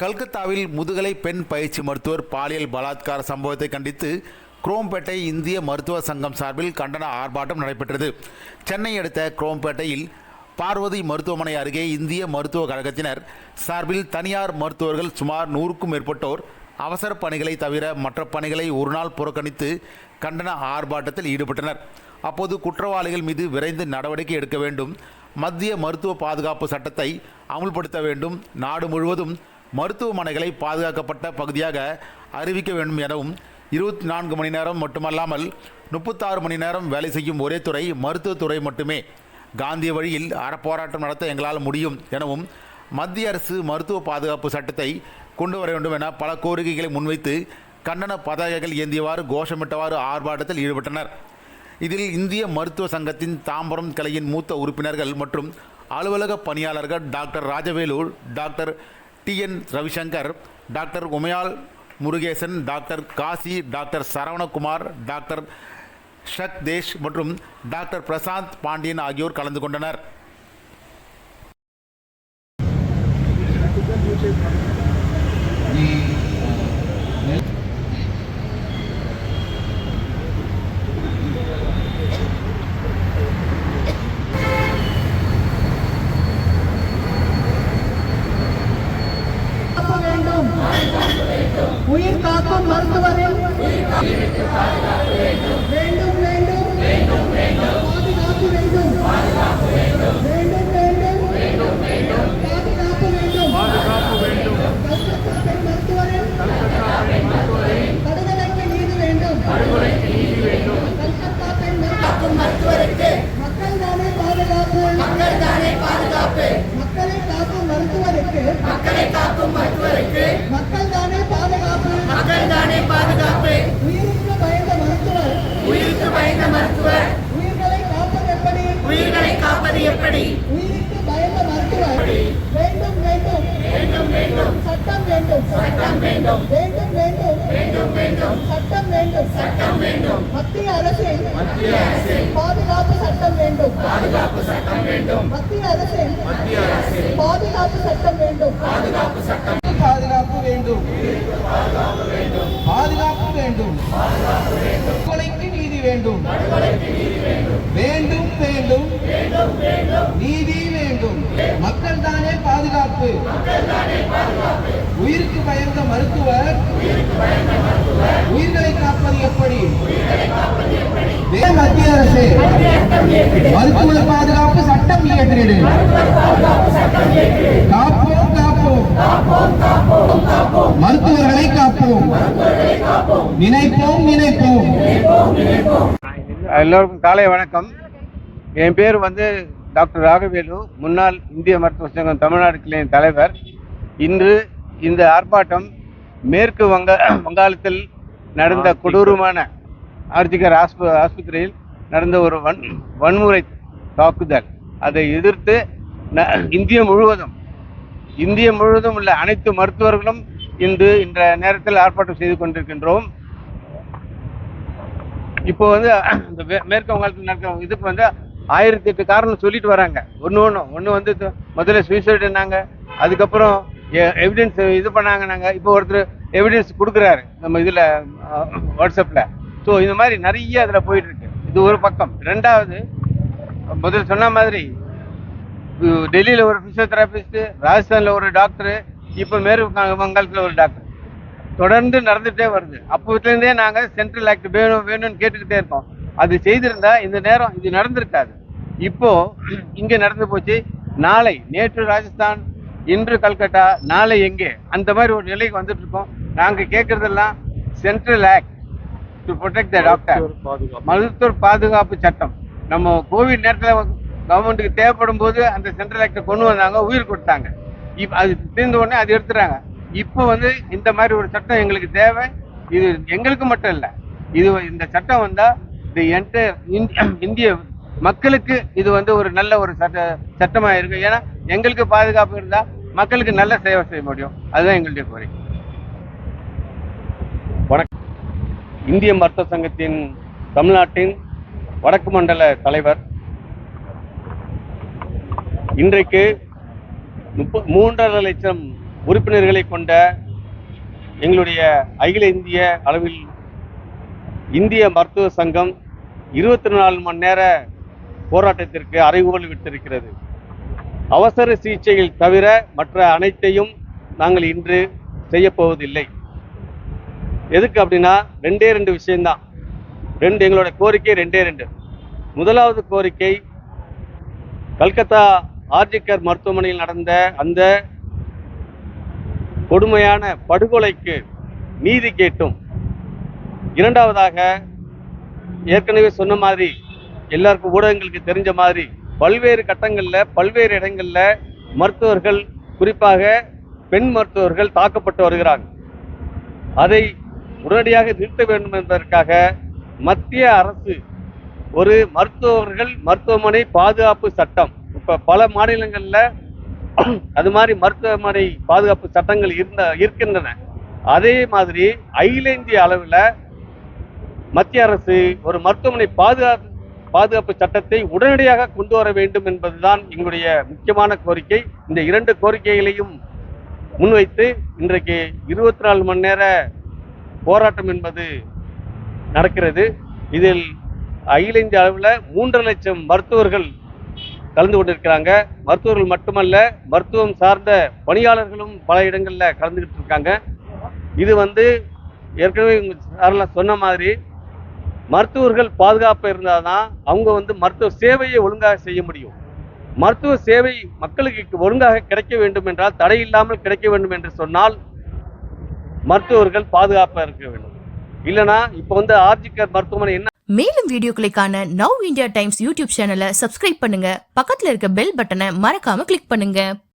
கல்கத்தாவில் முதுகலை பெண் பயிற்சி மருத்துவர் பாலியல் பலாத்கார சம்பவத்தை கண்டித்து குரோம்பேட்டை இந்திய மருத்துவ சங்கம் சார்பில் கண்டன ஆர்ப்பாட்டம் நடைபெற்றது. சென்னை அடுத்த குரோம்பேட்டையில் பார்வதி மருத்துவமனை அருகே இந்திய மருத்துவ கழகத்தினர் சார்பில் தனியார் மருத்துவர்கள் சுமார் நூறுக்கும் மேற்பட்டோர் அவசர பணிகளை தவிர மற்ற பணிகளை ஒரு நாள் புறக்கணித்து கண்டன ஆர்ப்பாட்டத்தில் ஈடுபட்டனர். அப்போது குற்றவாளிகள் மீது விரைந்து நடவடிக்கை எடுக்க வேண்டும். மத்திய மருத்துவ பாதுகாப்பு சட்டத்தை அமுல்படுத்த வேண்டும். நாடு முழுவதும் மருத்துவமனைகளை பாதுகாக்கப்பட்ட பகுதியாக அறிவிக்க வேண்டும் எனவும் இருபத்தி நான்கு மணி நேரம் மட்டுமல்லாமல் முப்பத்தாறு மணி நேரம் வேலை செய்யும் ஒரே துறை மருத்துவத்துறை மட்டுமே. காந்திய வழியில் அறப்போராட்டம் நடத்த எங்களால் முடியும் எனவும் மத்திய அரசு மருத்துவ பாதுகாப்பு சட்டத்தை கொண்டு வர வேண்டும் என பல கோரிக்கைகளை முன்வைத்து கண்டன பதாகைகள் ஏந்தியவாறு கோஷமிட்டவாறு ஆர்ப்பாட்டத்தில் ஈடுபட்டனர். இதில் இந்திய மருத்துவ சங்கத்தின் தாம்பரம் கிளையின் மூத்த உறுப்பினர்கள் மற்றும் அலுவலக பணியாளர்கள் doctor Rajavelu doctor T N Ravishankar doctor Umayal Murugesan doctor Kasi doctor Saravanakumar doctor Shak Desh மற்றும் டாக்டர் பிரசாந்த் பாண்டியன் ஆகியோர் கலந்து கொண்டனர் காக்க வேண்டும் உயிர் காக்கும் மருத்துவரின் வேண்டும் வேண்டும். பாதுகாப்பு வேண்டும் வேண்டும் வேண்டும் பாதுகாப்பு வேண்டும் கல்கத்தா பெண் மருத்துவரின் படுகொலைக்கு நீதி வேண்டும் கல்கத்தா பெண் மருத்துவருக்கு மக்கள் தானே பாதுகாப்பு மக்கள் தானே பாதுகாப்பு மக்களை காக்கும் மருத்துவருக்கு மக்களை காக்கும் மருத்துவருக்கு மக்கள் தானே பாதுகாப்பு மக்கள் தானே பாதுகாப்பு உயிருக்கு பயந்த மருத்துவர் உயிருக்கு பயந்த மருத்துவர் உயிர்களை காப்பது எப்படி உயிர்களை காப்பது எப்படி உயிருக்கு பயந்த மருத்துவர் வேண்டும் வேண்டும் வேண்டும் வேண்டும் சட்டம் வேண்டும் சட்டம் வேண்டும் வேண்டும் வேண்டும் வேண்டும் வேண்டும் சட்டம் வேண்டும் சட்டம் வேண்டும் மத்திய அரசின் மத்திய அரசில் பாதுகாப்பு சட்டம் வேண்டும் பாதுகாப்பு சட்டம் வேண்டும் மத்திய அரசின் மத்திய அரசில் பாதுகாப்பு சட்டம் வேண்டும் பாதுகாப்பு சட்டம் பாதுகாப்பு வேண்டும் பாதுகாப்பு வேண்டும் கொலைக்கு நீதி வேண்டும் வேண்டும் நீதி வேண்டும் மக்கள் தானே பாதுகாப்பு உயிருக்கு பயந்த மருத்துவர் உயிர்களை காப்பது எப்படி வே மத்திய அரசு மருத்துவ பாதுகாப்பு சட்டம் இயற்றிடு காப்போம் காப்போம். மருத்துவர்களை காப்போம். நினைப்போம் நினைப்போம். எல்லோருக்கும் காலை வணக்கம். என் பேர் வந்து டாக்டர் ராகவேலு. முன்னாள் இந்திய மருத்துவ சங்கம் தமிழ்நாடு கிளையின் தலைவர். இன்று இந்த ஆர்ப்பாட்டம் மேற்கு வங்க வங்காளத்தில் நடந்த கொடூரமான ஆர்ஜிகர் ஆஸ்ப ஆஸ்பத்திரியில் நடந்த ஒரு வன் வன்முறை தாக்குதல். அதை எதிர்த்து ந- இந்திய முழுவதும் இந்திய முழுவதும் உள்ள அனைத்து மருத்துவர்களும் இன்று இந்த நேரத்தில் ஆர்ப்பாட்டம் செய்து கொண்டிருக்கின்றோம். இப்போ வந்து இந்த மேற்கு வங்காளத்தில் நடக்கிற இதுக்கு வந்து ஆயிரத்தி எட்டு காரணம் சொல்லிட்டு வராங்க. ஒன்று ஒன்று ஒன்று வந்து முதல்ல சுயசைடுனாங்க அதுக்கப்புறம் எவிடன்ஸ் இது பண்ணாங்கன்னாங்க இப்போ ஒருத்தர் எவிடன்ஸ் கொடுக்குறாரு நம்ம இதில் வாட்ஸ்அப்பில் ஸோ இந்த மாதிரி நிறைய அதில் போயிட்டுருக்கு இது ஒரு பக்கம். ரெண்டாவது முதல் சொன்ன மாதிரி டெல்லியில் ஒரு ஃபிசியோதெராபிஸ்ட்டு ராஜஸ்தானில் ஒரு டாக்டரு இப்போ மேற்கு வங்காளத்தில் ஒரு டாக்டர் தொடர்ந்து நடந்துகிட்டே வருது. அப்போதுலேருந்தே நாங்கள் சென்ட்ரல் ஆக்ட் வேணும் வேணும்னு கேட்டுக்கிட்டே இருக்கோம். அது செய்திருந்தா இந்த நேரம் இது நடந்திருக்காது. இப்போது இங்கே நடந்து போச்சு. நாளை நேற்று ராஜஸ்தான் இன்று கல்கட்டா நாளை எங்கே? அந்த மாதிரி ஒரு நிலைக்கு வந்துட்டு இருக்கோம். நாங்கள் கேட்குறதெல்லாம் central act to protect the doctor மருத்துவர் பாதுகாப்பு. சட்டம். நம்ம கோவிட் நேரத்தில் கவர்மெண்ட்டுக்கு தேவைப்படும் போது அந்த சென்ட்ரல் ஆக்டை கொண்டு வந்தாங்க உயிர் கொடுத்தாங்க. இப் அது தீர்ந்த உடனே அது எடுத்துறாங்க இப்போ வந்து இந்த மாதிரி ஒரு சட்டம் எங்களுக்கு தேவை. இது எங்களுக்கு மட்டும் இல்லை. இது இந்த சட்டம் வந்தா இந்த என்டையர் இந்திய மக்களுக்கு இது வந்து ஒரு நல்ல ஒரு சட்ட சட்டமா இருக்கு ஏன்னா எங்களுக்கு பாதுகாப்பு இருந்தா மக்களுக்கு நல்ல சேவை செய்ய முடியும். அதுதான் எங்களுடைய கோரிக்கை வணக்கம் இந்திய மருத்துவ சங்கத்தின் தமிழ்நாட்டின் வடக்கு மண்டல தலைவர். இன்றைக்கு முப்ப மூன்றரை லட்சம் உறுப்பினர்களை கொண்ட எங்களுடைய அகில இந்திய அளவில் இந்திய மருத்துவ சங்கம் இருபத்தி நாலு மணி நேர போராட்டத்திற்கு அறைகூவல் விட்டிருக்கிறது. அவசர சிகிச்சைகள் தவிர மற்ற அனைத்தையும் நாங்கள் இன்று செய்யப்போவதில்லை. எதுக்கு அப்படின்னா ரெண்டே ரெண்டு விஷயம்தான். ரெண்டு எங்களோட கோரிக்கை ரெண்டே ரெண்டு. முதலாவது கோரிக்கை கல்கத்தா ஆர்ஜிக்கர் மருத்துவமனையில் நடந்த அந்த கொடுமையான படுகொலைக்கு நீதி கேட்டும். இரண்டாவதாக ஏற்கனவே சொன்ன மாதிரி எல்லாருக்கும் ஊடகங்களுக்கு தெரிஞ்ச மாதிரி பல்வேறு கட்டங்களில் பல்வேறு இடங்களில் மருத்துவர்கள் குறிப்பாக பெண் மருத்துவர்கள் தாக்கப்பட்டு வருகிறாங்க. அதை உடனடியாக நிறுத்த வேண்டும் என்பதற்காக மத்திய அரசு ஒரு மருத்துவர்கள் மருத்துவமனை பாதுகாப்பு சட்டம். இப்போ பல மாநிலங்களில் அது மாதிரி மருத்துவமனை பாதுகாப்பு சட்டங்கள் இருந்த இருக்கின்றன. அதே மாதிரி அகில இந்திய அளவில் மத்திய அரசு ஒரு மருத்துவமனை பாதுகாப்பு பாதுகாப்பு சட்டத்தை உடனடியாக கொண்டு வர வேண்டும் என்பதுதான் எங்களுடைய முக்கியமான கோரிக்கை. இந்த இரண்டு கோரிக்கைகளையும் முன்வைத்து இன்றைக்கு இருபத்தி நாலு மணி நேர போராட்டம் என்பது நடக்கிறது. இதில் அகில இந்திய அளவில் மூன்றரை லட்சம் மருத்துவர்கள் கலந்து கொண்டிருக்கிறாங்க. மருத்துவர்கள் மட்டுமல்ல மருத்துவம் சார்ந்த பணியாளர்களும் பல இடங்களில் கலந்துக்கிட்டு இருக்காங்க. இது வந்து ஏற்கனவே உங்க சாரெல்லாம் சொன்ன மாதிரி மருத்துவர்கள் பாதுகாப்பு இருந்தால் தான் அவங்க வந்து மருத்துவ சேவையை ஒழுங்காக செய்ய முடியும். மருத்துவ சேவை மக்களுக்கு ஒழுங்காக கிடைக்க வேண்டும் என்றால் தடை இல்லாமல் கிடைக்க வேண்டும் என்று சொன்னால் மருத்துவர்கள் பாதுகாப்பாக இருக்க வேண்டும். இல்லைனா இப்போ வந்து ஆர்ஜிகர் மருத்துவமனை என்ன மேலும் வீடியோக்களுக்கான நவ் இந்தியா டைம்ஸ் யூடியூப் சேனலை சப்ஸ்கிரைப் பண்ணுங்க. பக்கத்துல இருக்க பெல் பட்டனை மறக்காம கிளிக் பண்ணுங்க.